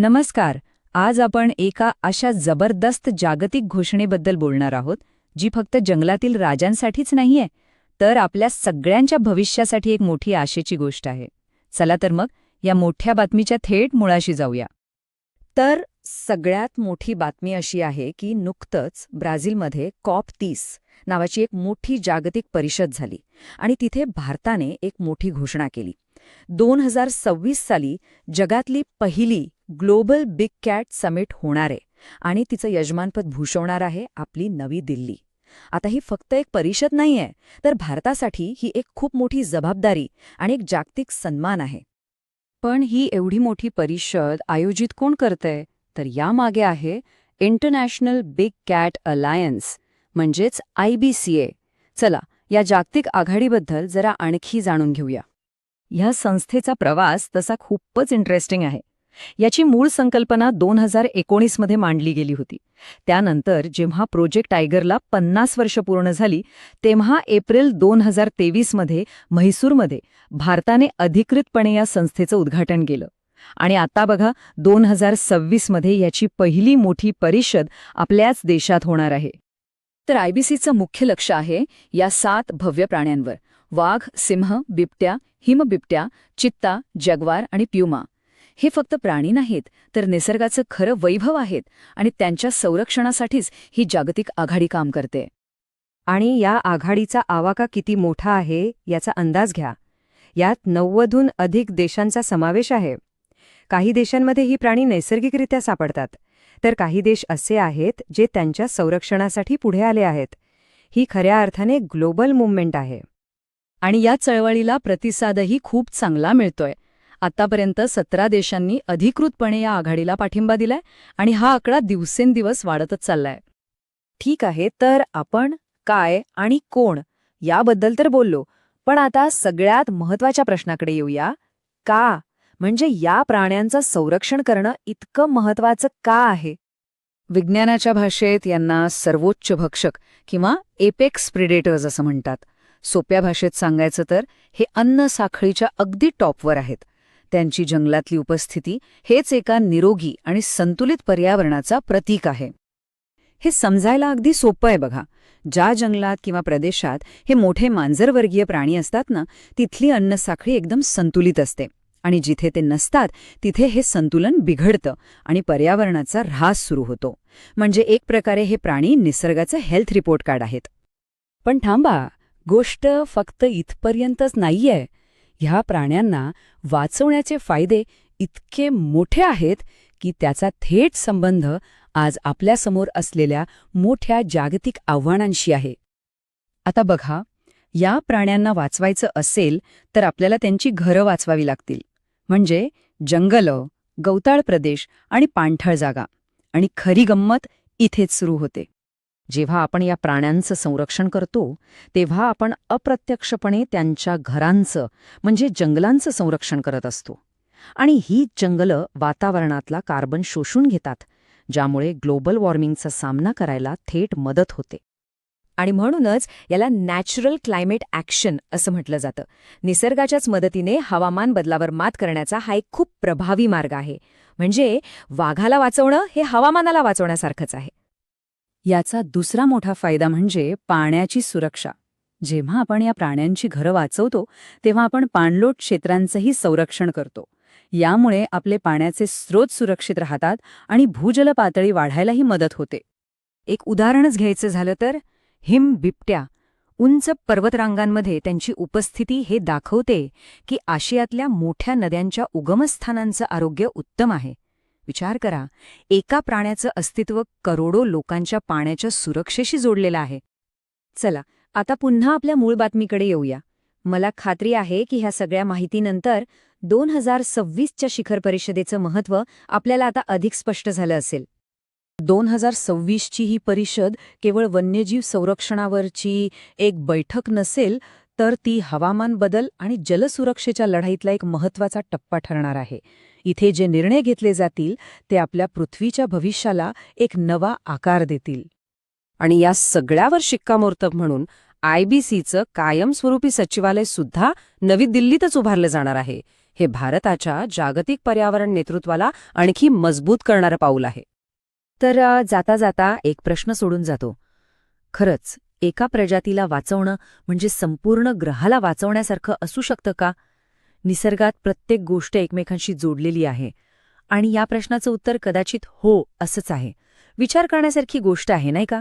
नमस्कार आज आपण एका अशा जबरदस्त जागतिक घोषणेबद्दल बोलणार आहोत जी फक्त जंगलातील राजांसाठीच नाहीये तर आपल्या सगळ्यांच्या भविष्यासाठी एक मोठी आशेची गोष्ट आहे. चला तर मग या मोठ्या बातमीच्या थेट मुळाशी जाऊया. तर सगळ्यात मोठी बातमी अशी आहे की नुकतंच ब्राझीलमध्ये कॉप तीस नावाची एक मोठी जागतिक परिषद झाली आणि तिथे भारताने एक मोठी घोषणा केली. दोन हजार सव्वीस साली जगातली पहिली ग्लोबल बिग कॅट समिट होणार आहे आणि तिचं यजमानपद भूषवणार आहे आपली नवी दिल्ली. आता ही फक्त एक परिषद नाहीये तर भारतासाठी ही एक खूप मोठी जबाबदारी आणि एक जागतिक सन्मान आहे. पण ही एवढी मोठी परिषद आयोजित कोण करतंय? तर यामागे आहे इंटरनॅशनल बिग कॅट अलायन्स म्हणजेच आयबीसीए चला या जागतिक आघाडीबद्दल जरा आणखी जाणून घेऊया. ह्या संस्थेचा प्रवास तसा खूपच इंटरेस्टिंग आहे. याची मूळ संकल्पना दोन हजार एकोणीसमध्ये मांडली गेली होती. त्यानंतर जेव्हा प्रोजेक्ट टायगरला पन्नास वर्ष पूर्ण झाली तेव्हा एप्रिल दोन हजार तेवीसमध्ये म्हैसूरमध्ये भारताने अधिकृतपणे या संस्थेचं उद्घाटन केलं. आणि आता बघा दोन हजार सव्वीसमध्ये याची पहिली मोठी परिषद आपल्याच देशात होणार आहे. तर आयबीसीचं मुख्य लक्ष आहे या सात भव्य प्राण्यांवर. वाघ सिंह बिबट्या हिमबिबट्या चित्ता जगवार आणि प्युमा. हे फक्त प्राणी नाहीत तर निसर्गाचं खरं वैभव आहेत आणि त्यांच्या संरक्षणासाठीच ही जागतिक आघाडी काम करते. आणि या आघाडीचा आवाका किती मोठा आहे याचा अंदाज घ्या. यात नव्वदहून अधिक देशांचा समावेश आहे. काही देशांमध्ये ही प्राणी नैसर्गिकरित्या सापडतात तर काही देश असे आहेत जे त्यांच्या संरक्षणासाठी पुढे आले आहेत. ही खऱ्या अर्थाने ग्लोबल मुवमेंट आहे. आणि या चळवळीला प्रतिसादही खूप चांगला मिळतोय. आतापर्यंत सतरा देशांनी अधिकृतपणे या आघाडीला पाठिंबा दिलाय आणि हा आकडा दिवसेंदिवस वाढतच चाललाय. ठीक आहे तर आपण काय आणि कोण याबद्दल तर बोललो पण आता सगळ्यात महत्त्वाच्या प्रश्नाकडे येऊया. का? म्हणजे या प्राण्यांचं संरक्षण करणं इतकं महत्वाचं का आहे? विज्ञानाच्या भाषेत यांना सर्वोच्च भक्षक किंवा एपेक्स प्रिडेटर्स असं म्हणतात. सोप्या भाषेत सांगायचं तर हे अन्न साखळीच्या अगदी टॉपवर आहेत. त्यांची जंगलातली उपस्थिती हेच एका निरोगी आणि संतुलित पर्यावरणाचा प्रतीक आहे. हे समजायला अगदी सोपं आहे बघा. ज्या जंगलात किंवा प्रदेशात हे मोठे मांजरवर्गीय प्राणी असतात ना तिथली अन्नसाखळी एकदम संतुलित असते आणि जिथे ते नसतात तिथे हे संतुलन बिघडतं आणि पर्यावरणाचा ऱ्हास सुरू होतो. म्हणजे एक प्रकारे हे प्राणी निसर्गाचं हेल्थ रिपोर्ट कार्ड आहेत. पण थांबा गोष्ट फक्त इथपर्यंतच नाहीये. ह्या प्राण्यांना वाचवण्याचे फायदे इतके मोठे आहेत की त्याचा थेट संबंध आज आपल्यासमोर असलेल्या मोठ्या जागतिक आव्हानांशी आहे. आता बघा या प्राण्यांना वाचवायचं असेल तर आपल्याला त्यांची घरं वाचवावी लागतील. म्हणजे जंगलं गवताळ प्रदेश आणि पाणथळ जागा. आणि खरी गंमत इथेच सुरू होते. जेव्हा आपण या प्राण्यांचं संरक्षण करतो तेव्हा आपण अप्रत्यक्षपणे त्यांच्या घरांचं म्हणजे जंगलांचं संरक्षण करत असतो. आणि ही जंगलं वातावरणातला कार्बन शोषून घेतात ज्यामुळे ग्लोबल वॉर्मिंगचा सामना करायला थेट मदत होते. आणि म्हणूनच याला नॅचरल क्लायमेट ॲक्शन असं म्हटलं जातं. निसर्गाच्याच मदतीने हवामान बदलावर मात करण्याचा हा एक खूप प्रभावी मार्ग आहे. म्हणजे वाघाला वाचवणं हे हवामानाला वाचवण्यासारखंच आहे. याचा दुसरा मोठा फायदा म्हणजे पाण्याची सुरक्षा. जेव्हा आपण या प्राण्यांची घरं वाचवतो तेव्हा आपण पाणलोट क्षेत्रांचंही संरक्षण करतो. यामुळे आपले पाण्याचे स्रोत सुरक्षित राहतात आणि भूजल पातळी वाढायलाही मदत होते. एक उदाहरणच घ्यायचं झालं तर हिम बिबट्या उंच पर्वतरांगांमध्ये त्यांची उपस्थिती हे दाखवते की आशियातल्या मोठ्या नद्यांच्या उगमस्थानांचं आरोग्य उत्तम आहे. विचार करा. एका प्राण्याचं अस्तित्व करोडो लोकांच्या पाण्याच्या सुरक्षेशी जोडलेलं आहे. चला आता पुन्हा आपल्या मूळ बातमीकडे येऊया. मला खात्री आहे की ह्या सगळ्या माहितीनंतर दोन हजार सव्वीसच्या शिखर परिषदेचं महत्त्व आपल्याला आता अधिक स्पष्ट झालं असेल. दोन हजार सव्वीसची ही परिषद केवळ वन्यजीव संरक्षणावरची एक बैठक नसेल तर ती हवामान बदल आणि जलसुरक्षेच्या लढाईतला एक महत्त्वाचा टप्पा ठरणार आहे. इथे जे निर्णय घेतले जातील ते आपल्या पृथ्वीच्या भविष्याला एक नवा आकार देतील. आणि या सगळ्यावर शिक्कामोर्तब म्हणून आयबीसीचं कायमस्वरूपी सचिवालय सुद्धा नवी दिल्लीतच उभारलं जाणार आहे. हे भारताच्या जागतिक पर्यावरण नेतृत्वाला आणखी मजबूत करणारं पाऊल आहे. तर जाता जाता एक प्रश्न सोडून जातो. खरंच एका प्रजातीला वाचवणं म्हणजे संपूर्ण ग्रहाला वाचवण्यासारखं असू शकतं का? निसर्गात प्रत्येक गोष्ट एकमेकांशी जोडलेली आहे. आणि या प्रश्नाचं उत्तर कदाचित हो असंच आहे. विचार करण्यासारखी गोष्ट आहे नाही का?